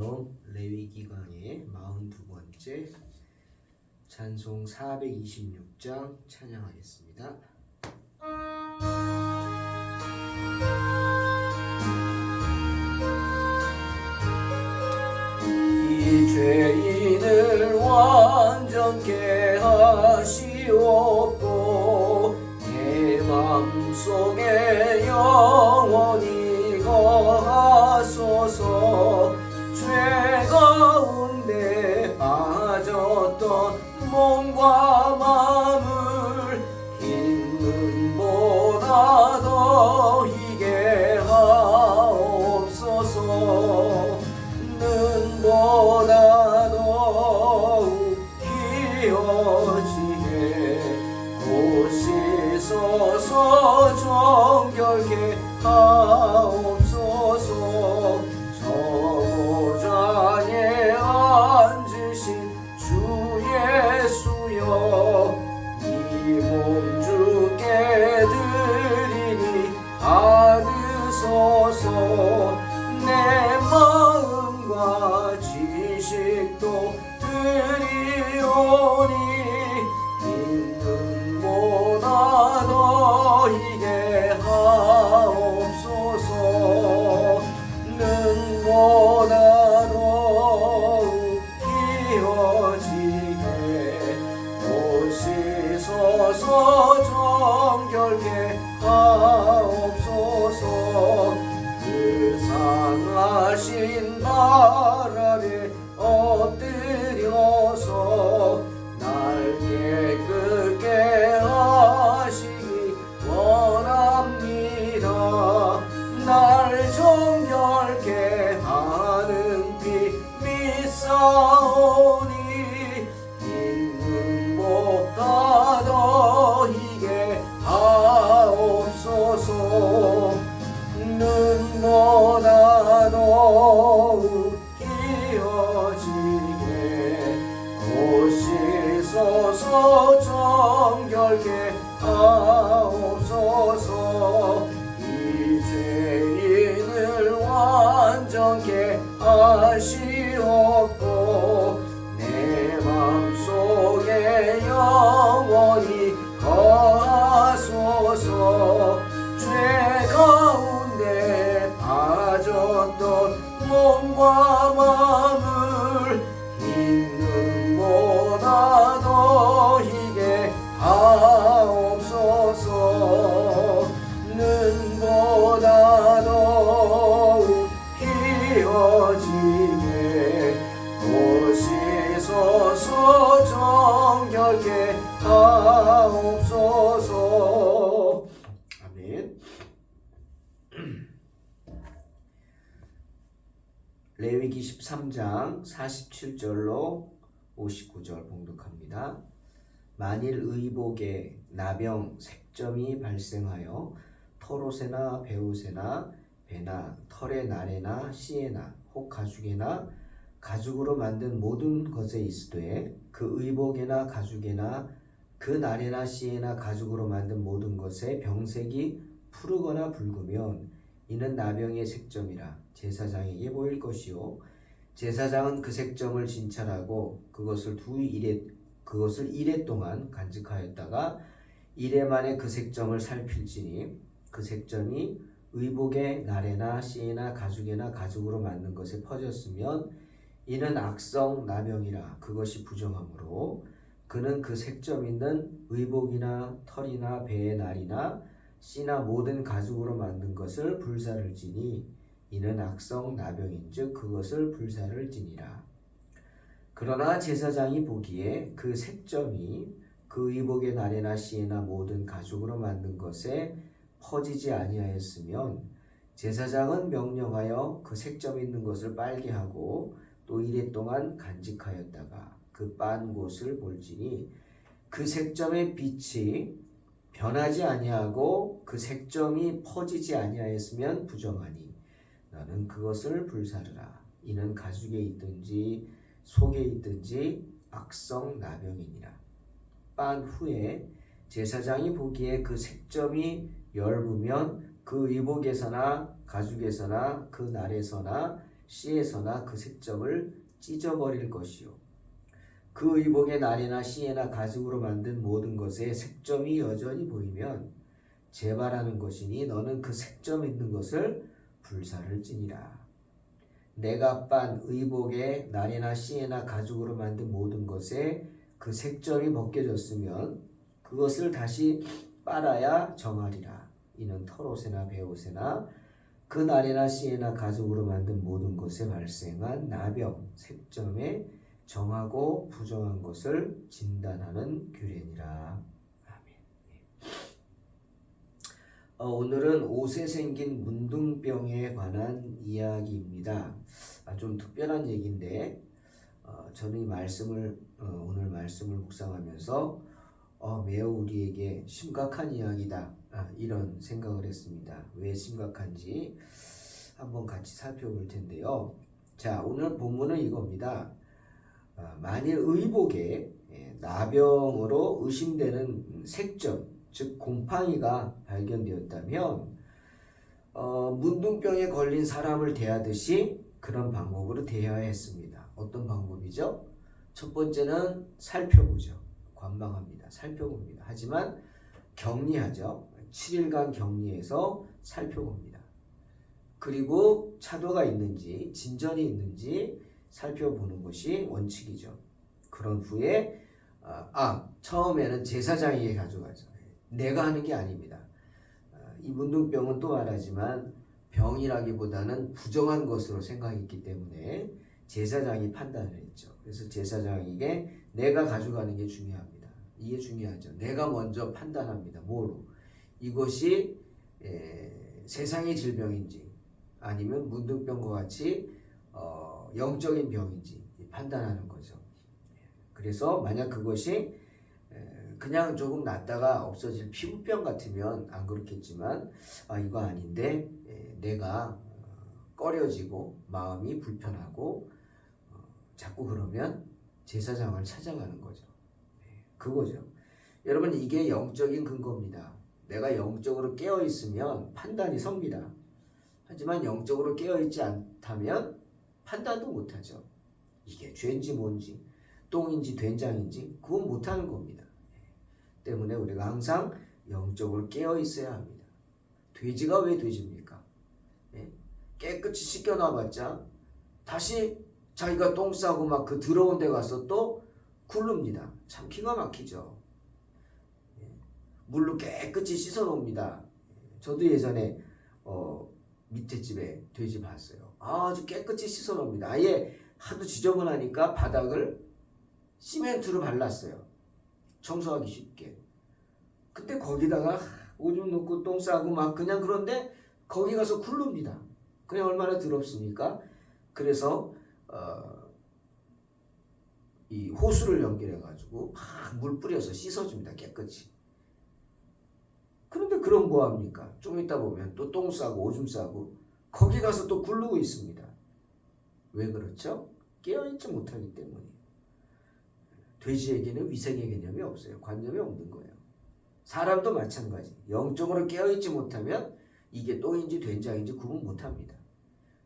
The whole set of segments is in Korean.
샬롬 레위기 강의 42번째 찬송 426장 찬양하겠습니다. 이 죄인을 완전케 하시옵고 내 맘속에 영원히 가운데 빠졌던 몸과 발 오시소서 정결케 하옵소서. 이 죄인을 완전케 하시 47절로 59절 봉독합니다. 만일 의복에 나병 색점이 발생하여 털옷에나 배옷에나 배나 털의 날에나 씨에나 혹 가죽에나 가죽으로 만든 모든 것에 있으되 그 의복에나 가죽에나 그 날에나 씨에나 가죽으로 만든 모든 것에 병색이 푸르거나 붉으면 이는 나병의 색점이라 제사장에게 보일 것이요 제사장은 그 색점을 진찰하고 그것을 두 일에 그것을 일해 동안 간직하였다가 일해 만에 그 색점을 살필지니 그 색점이 의복의 날에나 씨에나 가죽에나 가죽으로 만든 것에 퍼졌으면 이는 악성 나병이라 그것이 부정하므로 그는 그 색점 있는 의복이나 털이나 배의 날이나 씨나 모든 가죽으로 만든 것을 불사를 지니 이는 악성 나병인즉 그것을 불사를 지니라. 그러나 제사장이 보기에 그 색점이 그 의복의 날에나 씨에나 모든 가죽으로 만든 것에 퍼지지 아니하였으면 제사장은 명령하여 그 색점 있는 것을 빨게 하고 또 이래 동안 간직하였다가 그 빤 곳을 볼지니 그 색점의 빛이 변하지 아니하고 그 색점이 퍼지지 아니하였으면 부정하니 너는 그것을 불사르라 이는 가죽에 있든지 속에 있든지 악성 나병이니라 빤 후에 제사장이 보기에 그 색점이 엷으면 그 의복에서나 가죽에서나 그 날에서나 씨에서나 그 색점을 찢어버릴 것이요. 그 의복의 날이나 씨에나 가죽으로 만든 모든 것에 색점이 여전히 보이면 재발하는 것이니 너는 그 색점 있는 것을 불사를 지니라. 내가 빤 의복의 날이나 씨에나 가죽으로 만든 모든 것에 그 색점이 벗겨졌으면 그것을 다시 빨아야 정하리라. 이는 털옷이나 베옷이나 그 날이나 씨에나 가죽으로 만든 모든 것에 발생한 나병, 색점에 정하고 부정한 것을 진단하는 규례니라. 아멘. 어, 오늘은 옷에 생긴 문둥병에 관한 이야기입니다. 아, 좀 특별한 얘기인데 어, 저는 이 말씀을 어, 오늘 말씀을 묵상하면서 어, 매우 우리에게 심각한 이야기다 아, 이런 생각을 했습니다. 왜 심각한지 한번 같이 살펴볼 텐데요. 자 오늘 본문은 이겁니다. 아, 만일 의복에 예, 나병으로 의심되는 색점 즉 곰팡이가 발견되었다면 어, 문둥병에 걸린 사람을 대하듯이 그런 방법으로 대해야 했습니다. 어떤 방법이죠? 첫 번째는 살펴보죠. 관망합니다. 살펴봅니다. 하지만 격리하죠. 7일간 격리해서 살펴봅니다. 그리고 차도가 있는지 진전이 있는지 살펴보는 것이 원칙이죠. 그런 후에 아, 아, 처음에는 제사장에게 가져가죠. 내가 하는 게 아닙니다. 아, 이 문둥병은 또 말하지만 병이라기보다는 부정한 것으로 생각했기 때문에 제사장이 판단을 했죠. 그래서 제사장에게 내가 가져가는 게 중요합니다. 이게 중요하죠. 내가 먼저 판단합니다. 뭐로? 이것이 에, 세상의 질병인지 아니면 문둥병과 같이 어, 영적인 병인지 판단하는 거죠. 그래서 만약 그것이 에, 그냥 조금 낫다가 없어질 피부병 같으면 안 그렇겠지만 아 이거 아닌데 에, 내가 어, 꺼려지고 마음이 불편하고 어, 자꾸 그러면 제사장을 찾아가는 거죠. 네, 그거죠. 여러분 이게 영적인 근거입니다. 내가 영적으로 깨어 있으면 판단이 섭니다. 하지만 영적으로 깨어 있지 않다면 판단도 못 하죠. 이게 죄인지 뭔지 똥인지 된장인지 그건 못 하는 겁니다. 네, 때문에 우리가 항상 영적으로 깨어 있어야 합니다. 돼지가 왜 돼지입니까? 예? 깨끗이 씻겨놔봤자 다시 자기가 똥 싸고 막 그 더러운 데 가서 또 굴릅니다. 참 기가 막히죠. 예. 물로 깨끗이 씻어 놓습니다. 저도 예전에 어, 밑에 집에 돼지 봤어요. 아주 깨끗이 씻어 놓습니다. 아예 하도 지저분하니까 바닥을 시멘트로 발랐어요. 청소하기 쉽게. 근데 거기다가 오줌 넣고 똥 싸고 막 그냥 그런데 거기 가서 굴릅니다. 그냥 얼마나 더럽습니까? 그래서 어, 이 호수를 연결해 가지고 막물 뿌려서 씻어줍니다 깨끗이. 그런데 그럼 뭐 합니까? 좀 이따 보면 또 똥 싸고 오줌 싸고 거기 가서 또 굴르고 있습니다. 왜 그렇죠? 깨어있지 못하기 때문이에요. 돼지에게는 위생의 개념이 없어요. 관념이 없는 거예요. 사람도 마찬가지. 영적으로 깨어있지 못하면 이게 똥인지 된장인지 구분 못합니다.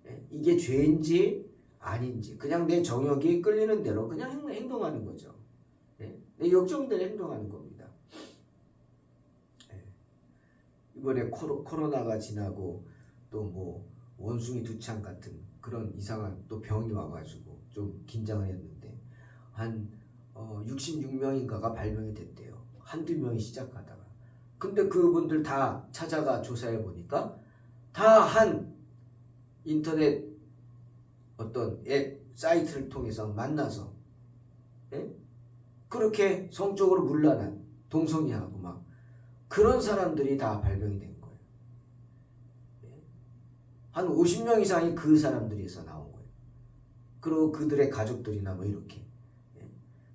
예? 이게 죄인지 아닌지 그냥 내 정욕이 끌리는 대로 그냥 행- 행동하는 거죠. 예? 내 욕정대로 행동하는 겁니다. 예. 이번에 코로, 코로 나가 지나고 또 뭐 원숭이 두창 같은 그런 이상한 또 병이 와가지고 좀 긴장을 했는데 한 어, 66명인가가 발병이 됐대요. 한두 명이 시작하다가. 근데 그분들 다 찾아가 조사해 보니까 다 한 인터넷 어떤 앱 사이트를 통해서 만나서 예? 그렇게 성적으로 문란한 동성애하고 막 그런 사람들이 다 발병이 된 거예요. 예? 한 50명 이상이 그 사람들에서 나온 거예요. 그리고 그들의 가족들이나 뭐 이렇게.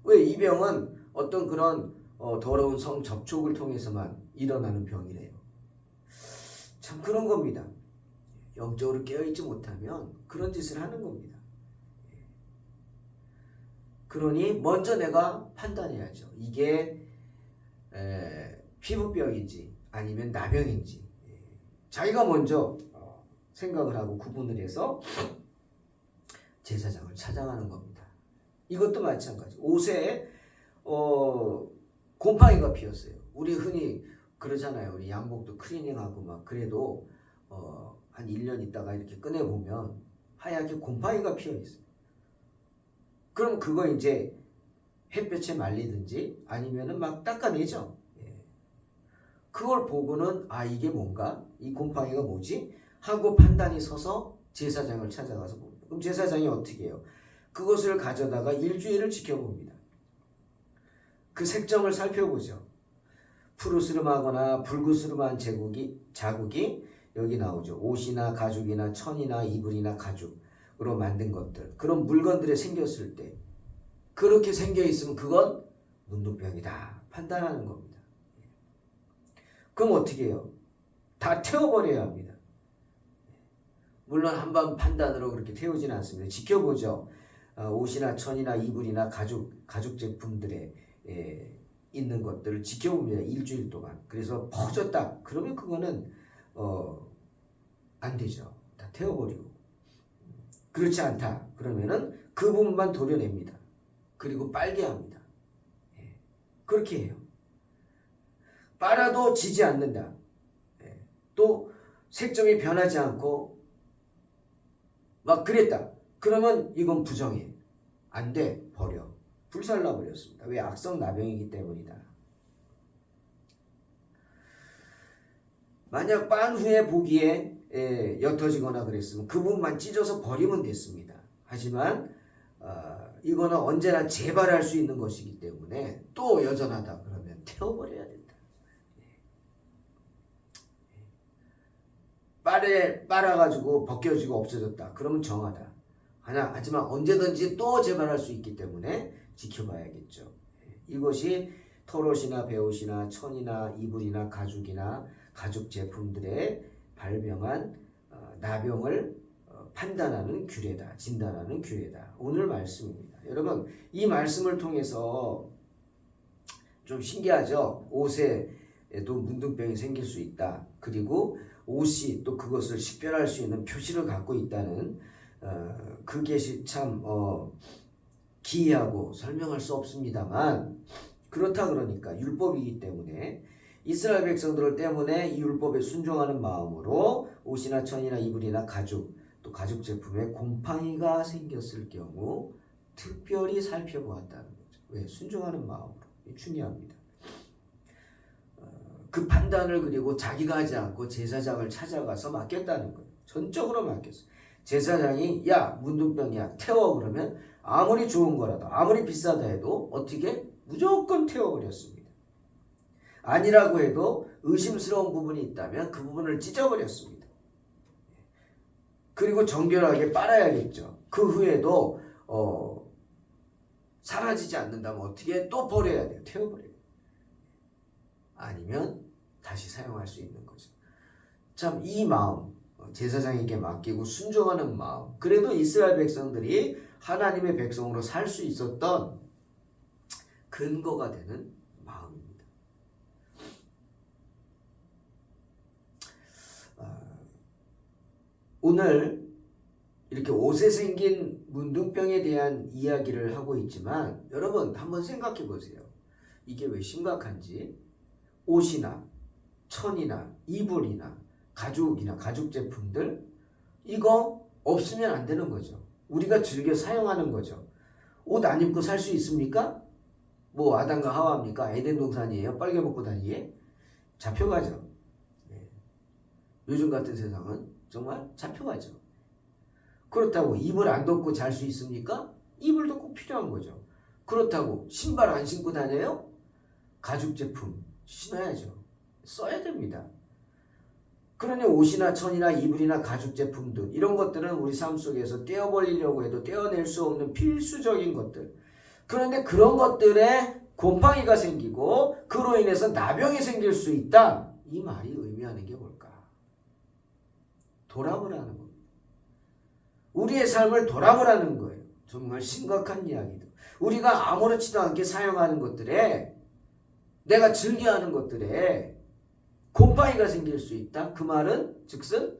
예? 왜이 병은 어떤 그런 어, 더러운 성 접촉을 통해서만 일어나는 병이래요. 참 그런 겁니다. 영적으로 깨어있지 못하면 그런 짓을 하는 겁니다. 그러니 먼저 내가 판단해야죠. 이게 에, 피부병인지 아니면 나병인지 예. 자기가 먼저 어, 생각을 하고 구분을 해서 제사장을 찾아가는 겁니다. 이것도 마찬가지. 옷에 어, 곰팡이가 피었어요. 우리 흔히 그러잖아요. 우리 양복도 클리닝하고 막 그래도 어, 한 1년 있다가 이렇게 꺼내 보면 하얗게 곰팡이가 피어 있어요. 그럼 그거 이제 햇볕에 말리든지 아니면은 막 닦아내죠. 예. 그걸 보고는 아 이게 뭔가 이 곰팡이가 뭐지 하고 판단이 서서 제사장을 찾아가서. 그럼 제사장이 어떻게 해요? 그것을 가져다가 일주일을 지켜봅니다. 그 색정을 살펴보죠. 푸르스름하거나 붉으스름한 제국이 자국이 여기 나오죠. 옷이나 가죽이나 천이나 이불이나 가죽으로 만든 것들 그런 물건들에 생겼을 때 그렇게 생겨 있으면 그건 문둥병이다 판단하는 겁니다. 그럼 어떻게 해요? 다 태워버려야 합니다. 물론 한번 판단으로 그렇게 태우지는 않습니다. 지켜보죠. 어, 옷이나 천이나 이불이나 가죽 가죽 제품들에 에, 있는 것들을 지켜봅니다. 일주일 동안. 그래서 퍼졌다. 그러면 그거는 어, 안 되죠. 다 태워버리고. 그렇지 않다. 그러면은 그 부분만 도려냅니다. 그리고 빨게 합니다. 예. 그렇게 해요. 빨아도 지지 않는다. 예. 또 색점이 변하지 않고 막 그랬다. 그러면 이건 부정해. 안 돼. 버려. 불살라 버렸습니다. 왜 악성 나병이기 때문이다. 만약 빤 후에 보기에 에, 옅어지거나 그랬으면 그 부분만 찢어서 버리면 됐습니다. 하지만 어, 이거는 언제나 재발할 수 있는 것이기 때문에 또 여전하다 그러면 태워버려야 된다. 빨에 빨아가지고 벗겨지고 없어졌다. 그러면 정하다. 하지만 언제든지 또 재발할 수 있기 때문에 지켜봐야겠죠. 이것이 털옷이나 배옷이나 천이나 이불이나 가죽이나 가죽 제품들의 발병한 어, 나병을 어, 판단하는 규례다, 진단하는 규례다. 오늘 말씀입니다. 여러분 이 말씀을 통해서 좀 신기하죠. 옷에도 문둥병이 생길 수 있다. 그리고 옷이 또 그것을 식별할 수 있는 표시를 갖고 있다는 어, 그게 참 어, 기이하고 설명할 수 없습니다만 그렇다 그러니까 율법이기 때문에 이스라엘 백성들 때문에 이 율법에 순종하는 마음으로 옷이나 천이나 이불이나 가죽 또 가죽 제품에 곰팡이가 생겼을 경우 특별히 살펴보았다는 거죠. 왜 순종하는 마음으로 중요합니다. 어, 그 판단을 그리고 자기가 하지 않고 제사장을 찾아가서 맡겼다는 거예요. 전적으로 맡겼어. 제사장이 야 문둥병이야 태워 그러면 아무리 좋은 거라도 아무리 비싸다 해도 어떻게 무조건 태워버렸습니다. 아니라고 해도 의심스러운 부분이 있다면 그 부분을 찢어버렸습니다. 그리고 정결하게 빨아야겠죠. 그 후에도 어, 사라지지 않는다면 어떻게 또 버려야 돼요? 태워버려야 돼요. 아니면 다시 사용할 수 있는 거죠. 참 이 마음 어, 제사장에게 맡기고 순종하는 마음 그래도 이스라엘 백성들이 하나님의 백성으로 살 수 있었던 근거가 되는 마음입니다. 아, 오늘 이렇게 옷에 생긴 문둥병에 대한 이야기를 하고 있지만 여러분 한번 생각해 보세요. 이게 왜 심각한지 옷이나 천이나 이불이나 가죽이나 가죽 제품들 이거 없으면 안 되는 거죠. 우리가 즐겨 사용하는 거죠. 옷 안 입고 살 수 있습니까? 뭐 아담과 하와입니까? 에덴 동산이에요. 빨개 먹고 다니게 잡혀가죠. 예. 요즘 같은 세상은 정말 잡혀가죠. 그렇다고 이불 안 덮고 잘 수 있습니까? 이불도 꼭 필요한 거죠. 그렇다고 신발 안 신고 다녀요? 가죽 제품 신어야죠. 써야 됩니다. 그러니 옷이나 천이나 이불이나 가죽 제품들 이런 것들은 우리 삶 속에서 떼어버리려고 해도 떼어낼 수 없는 필수적인 것들. 그런데 그런 것들에 곰팡이가 생기고 그로 인해서 나병이 생길 수 있다. 이 말이 의미하는 게 뭘까? 돌아보라는 겁니다. 우리의 삶을 돌아보라는 거예요. 정말 심각한 이야기도. 우리가 아무렇지도 않게 사용하는 것들에 내가 즐겨하는 것들에 곰팡이가 생길 수 있다. 그 말은 즉슨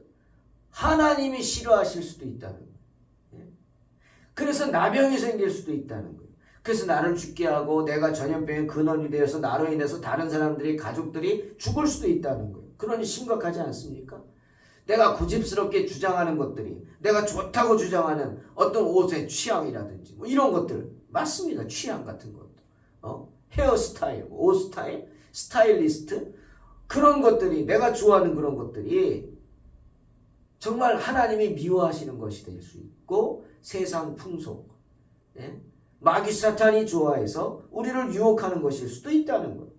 하나님이 싫어하실 수도 있다는 거예요. 예? 그래서 나병이 생길 수도 있다는 거예요. 그래서 나를 죽게 하고 내가 전염병의 근원이 되어서 나로 인해서 다른 사람들이 가족들이 죽을 수도 있다는 거예요. 그러니 심각하지 않습니까? 내가 고집스럽게 주장하는 것들이 내가 좋다고 주장하는 어떤 옷의 취향이라든지 뭐 이런 것들 맞습니다. 취향 같은 것도 어? 헤어스타일, 옷 스타일, 스타일리스트 그런 것들이 내가 좋아하는 그런 것들이 정말 하나님이 미워하시는 것이 될 수 있고 세상 풍속 예? 마귀 사탄이 좋아해서 우리를 유혹하는 것일 수도 있다는 거예요.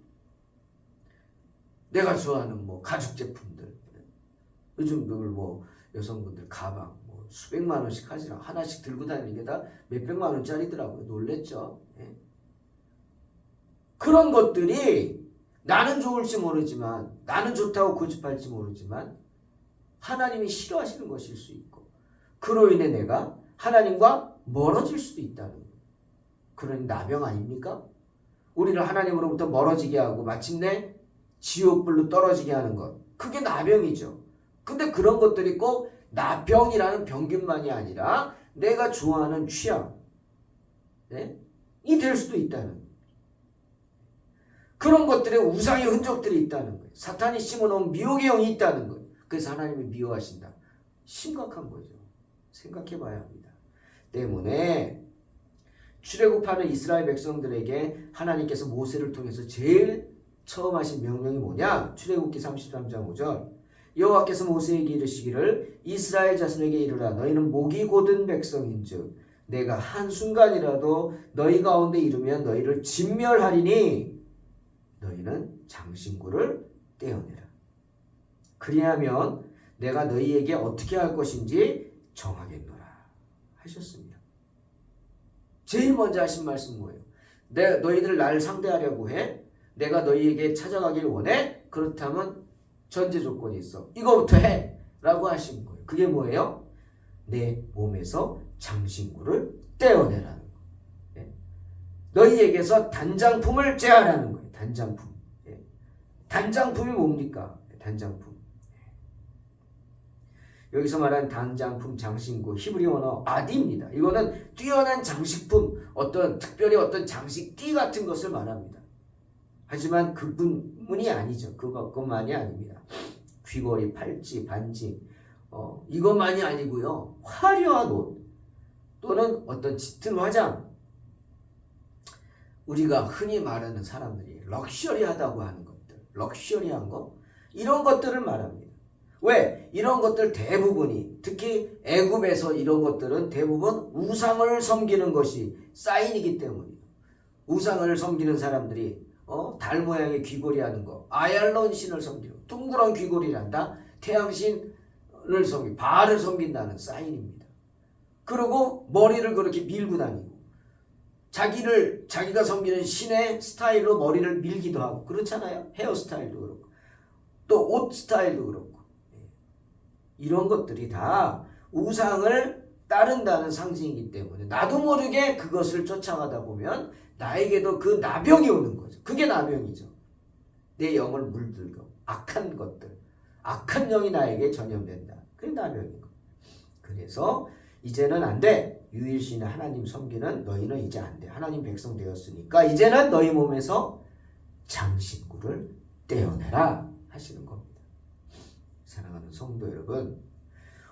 내가 좋아하는 뭐 가죽 제품들 요즘 뭐 여성분들 가방 뭐 수백만 원씩 하지라 하나씩 들고 다니는 게 다 몇백만 원짜리더라고요. 놀랬죠. 예? 그런 것들이 나는 좋을지 모르지만 나는 좋다고 고집할지 모르지만 하나님이 싫어하시는 것일 수 있고 그로 인해 내가 하나님과 멀어질 수도 있다는. 그런 나병 아닙니까? 우리를 하나님으로부터 멀어지게 하고 마침내 지옥불로 떨어지게 하는 것. 그게 나병이죠. 근데 그런 것들이 꼭 나병이라는 병균만이 아니라 내가 좋아하는 취향 네? 이될 수도 있다는. 그런 것들에 우상의 흔적들이 있다는 거예요. 사탄이 심어놓은 미혹의 영이 있다는 거예요. 그래서 하나님이 미워하신다. 심각한 거죠. 생각해 봐야 합니다. 때문에 출애굽하는 이스라엘 백성들에게 하나님께서 모세를 통해서 제일 처음 하신 명령이 뭐냐? 출애굽기 33장 5절. 여호와께서 모세에게 이르시기를 이스라엘 자손에게 이르라 너희는 목이 곧은 백성인즉 내가 한 순간이라도 너희 가운데 이르면 너희를 진멸하리니 너희는 장신구를 떼어내라. 그리하면 내가 너희에게 어떻게 할 것인지 정하겠노라 하셨습니다. 제일 먼저 하신 말씀 뭐예요? 내 너희들 나를 상대하려고 해? 내가 너희에게 찾아가길 원해? 그렇다면 전제 조건이 있어. 이거부터 해! 라고 하신 거예요. 그게 뭐예요? 내 몸에서 장신구를 떼어내라는 거예요. 예. 너희에게서 단장품을 제하라는 거예요. 단장품. 예. 단장품이 뭡니까? 단장품. 여기서 말한 단장품, 장신구, 히브리 언어 아디입니다. 이거는 뛰어난 장식품, 어떤 특별히 어떤 장식 띠 같은 것을 말합니다. 하지만 그뿐이 아니죠. 그것만이 아닙니다. 귀걸이, 팔찌, 반지, 어, 이것만이 아니고요. 화려한 옷 또는 어떤 짙은 화장. 우리가 흔히 말하는 사람들이 럭셔리하다고 하는 것들, 럭셔리한 거 이런 것들을 말합니다. 왜? 이런 것들 대부분이 특히 애굽에서 이런 것들은 대부분 우상을 섬기는 것이 사인이기 때문이에요. 우상을 섬기는 사람들이 어? 달 모양의 귀걸이 하는 거, 아얄론 신을 섬기고 둥그런 귀걸이를 한다. 태양신을 섬기, 바알을 섬긴다는 사인입니다. 그리고 머리를 그렇게 밀고 다니고 자기를 자기가 섬기는 신의 스타일로 머리를 밀기도 하고 그렇잖아요. 헤어 스타일도 그렇고 또 옷 스타일도 그렇고 이런 것들이 다 우상을 따른다는 상징이기 때문에 나도 모르게 그것을 쫓아가다 보면 나에게도 그 나병이 오는 거죠. 그게 나병이죠. 내 영을 물들고 악한 것들, 악한 영이 나에게 전염된다. 그게 나병인 거. 그래서 이제는 안 돼. 유일신 하나님 섬기는 너희는 이제 안 돼. 하나님 백성 되었으니까 이제는 너희 몸에서 장신구를 떼어내라 하시는 겁니다. 사랑하는 성도 여러분,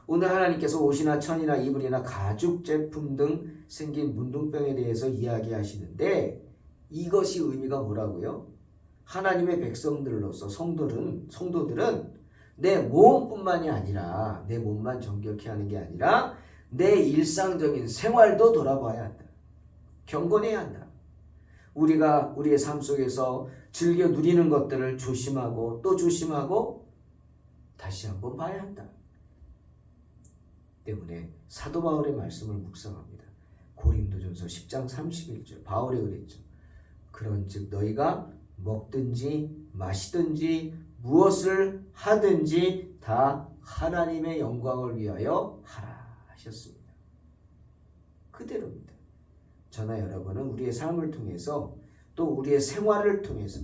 오늘 하나님께서 옷이나 천이나 이불이나 가죽 제품 등 생긴 문둥병에 대해서 이야기하시는데 이것이 의미가 뭐라고요? 하나님의 백성들로서 성도들은 성도들은 내 몸뿐만이 아니라 내 몸만 정결케 하는 게 아니라 내 일상적인 생활도 돌아봐야 한다. 경건해야 한다. 우리가 우리의 삶 속에서 즐겨 누리는 것들을 조심하고 또 조심하고 다시 한번 봐야 한다. 때문에 사도 바울의 말씀을 묵상합니다. 고린도전서 10장 31절 바울이 그랬죠. 그런즉 너희가 먹든지 마시든지 무엇을 하든지 다 하나님의 영광을 위하여 하라 하셨습니다. 그대로입니다. 저나 여러분은 우리의 삶을 통해서 또 우리의 생활을 통해서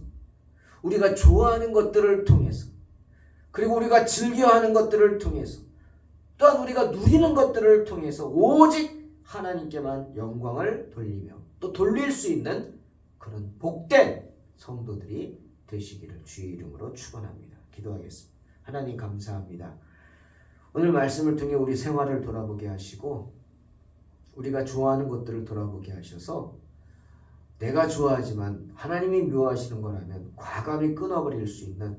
우리가 좋아하는 것들을 통해서 그리고 우리가 즐겨하는 것들을 통해서 또한 우리가 누리는 것들을 통해서 오직 하나님께만 영광을 돌리며 또 돌릴 수 있는 그런 복된 성도들이 되시기를 주의 이름으로 축원합니다. 기도하겠습니다. 하나님 감사합니다. 오늘 말씀을 통해 우리 생활을 돌아보게 하시고 우리가 좋아하는 것들을 돌아보게 하셔서 내가 좋아하지만 하나님이 묘하시는 거라면 과감히 끊어버릴 수 있는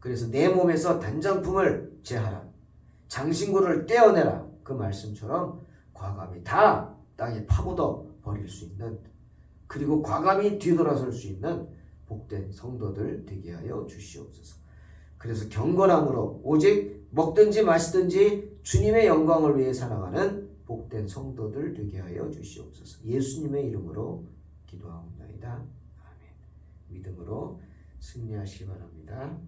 그래서 내 몸에서 단장품을 제하라 장신구를 떼어내라 그 말씀처럼 과감히 다 땅에 파묻어 버릴 수 있는 그리고 과감히 뒤돌아설 수 있는 복된 성도들 되게 하여 주시옵소서. 그래서 경건함으로 오직 먹든지 마시든지 주님의 영광을 위해 살아가는 복된 성도들 되게 하여 주시옵소서. 예수님의 이름으로 기도하옵나이다. 아멘. 믿음으로 승리하시기 바랍니다.